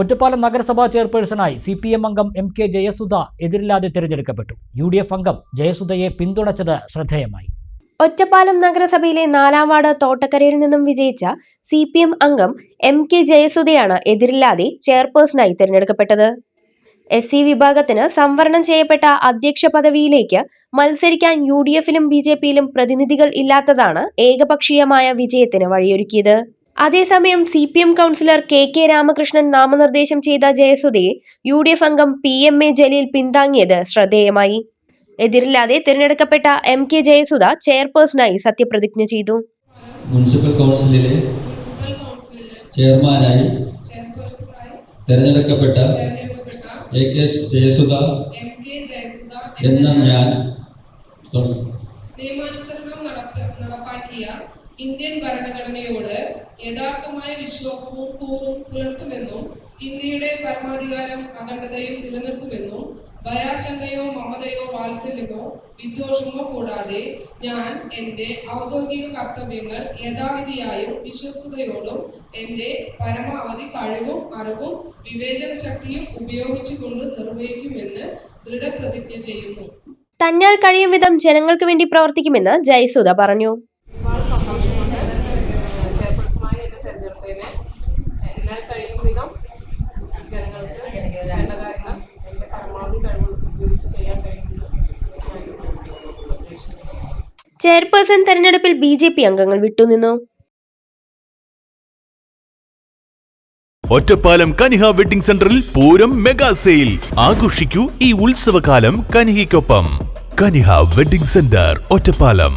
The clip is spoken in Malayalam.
ഒറ്റപ്പാലം നഗരസഭാ ചെയർപേഴ്സണായി സി പി എം അംഗം എം കെ ജയസുധ എതിരില്ലാതെ തിരഞ്ഞെടുക്കപ്പെട്ടു. യു ഡി എഫ് അംഗം ജയസുധയെ പിന്തുണച്ചത് ശ്രദ്ധേയമായി. ഒറ്റപ്പാലം നഗരസഭയിലെ നാലാം വാർഡ് തോട്ടക്കരയിൽ നിന്നും വിജയിച്ച സി പി എം അംഗം എം കെ ജയസുധയാണ് എതിരില്ലാതെ ചെയർപേഴ്സണായി തിരഞ്ഞെടുക്കപ്പെട്ടത്. എസ് സി വിഭാഗത്തിന് സംവരണം ചെയ്യപ്പെട്ട അധ്യക്ഷ പദവിയിലേക്ക് മത്സരിക്കാൻ യു ഡി എഫിലും ബി ജെ പിയിലും പ്രതിനിധികൾ ഇല്ലാത്തതാണ് ഏകപക്ഷീയമായ വിജയത്തിന് വഴിയൊരുക്കിയത്. അതേസമയം C P M councillor K K Ramakrishnan നാമനിർദ്ദേശം ചെയ്ത ജയസുധയെ യു ഡി എഫ് അംഗം പി എം എ ജലീൽ പിന്താങ്ങിയത് ശ്രദ്ധേയമായി. എതിരില്ലാതെ തിരഞ്ഞെടുക്കപ്പെട്ട എം കെ ജയസുധ ചെയർപേഴ്സണായി സത്യപ്രതിജ്ഞ ചെയ്തു. മുനിസിപ്പൽ കൗൺസിലിലെ മുനിസിപ്പൽ കൗൺസിലിലെ ചെയർമാനായി തിരഞ്ഞെടുക്കപ്പെട്ട എ കെ ജയസുധ എന്ന ഞാൻ നിയമാനുസരണം നടപ്പാക്കിയ ഇന്ത്യൻ ഭരണഘടനയോട് യഥാർത്ഥമായ വിശ്വാസവും കൂറും പുലർത്തുമെന്നും ഇന്ത്യയുടെ പരമാധികാരം അഖണ്ഡതയും നിലനിർത്തുമെന്നും ഭയാശങ്കയോ മമതയോ വാത്സല്യമോ വിദ്വേഷമോ കൂടാതെ ഞാൻ എന്റെ ഔദ്യോഗിക കർത്തവ്യങ്ങൾ യഥാവിധിയായും വിശ്വസ്തയോടും എന്റെ പരമാവധി കഴിവും അറിവും വിവേചന ശക്തിയും ഉപയോഗിച്ചുകൊണ്ട് നിർവഹിക്കുമെന്ന് ദൃഢപ്രതിജ്ഞ ചെയ്യുന്നു. തന്നാൽ കഴിയും വിധം ജനങ്ങൾക്ക് വേണ്ടി പ്രവർത്തിക്കുമെന്ന് ജയസുധ പറഞ്ഞു ഒരുപാട് സന്തോഷമുണ്ട് ചെയർപേഴ്സണായി എന്നെ തിരഞ്ഞെടുത്തതിന് എന്നാൽ കഴിയും വിധം ജനങ്ങൾക്ക് വേണ്ട കാര്യങ്ങൾ എന്റെ പരമാവധി കഴിവ് ഉപയോഗിച്ച് ചെയ്യാൻ കഴിയുമെന്ന് ഞാൻ പ്രതീക്ഷിക്കുന്നു ചെയർപേഴ്സൺ തെരഞ്ഞെടുപ്പിൽ ബി ജെ പി അംഗങ്ങൾ വിട്ടുനിന്നു. ഒറ്റപ്പാലം കനിഹ വെഡിംഗ് സെന്ററിൽ പൂരം മെഗാ സെയിൽ. ആഘോഷിക്കൂ ഈ ഉത്സവകാലം കനിഹയ്ക്കൊപ്പം. Kaniha wedding centre Ottapalam.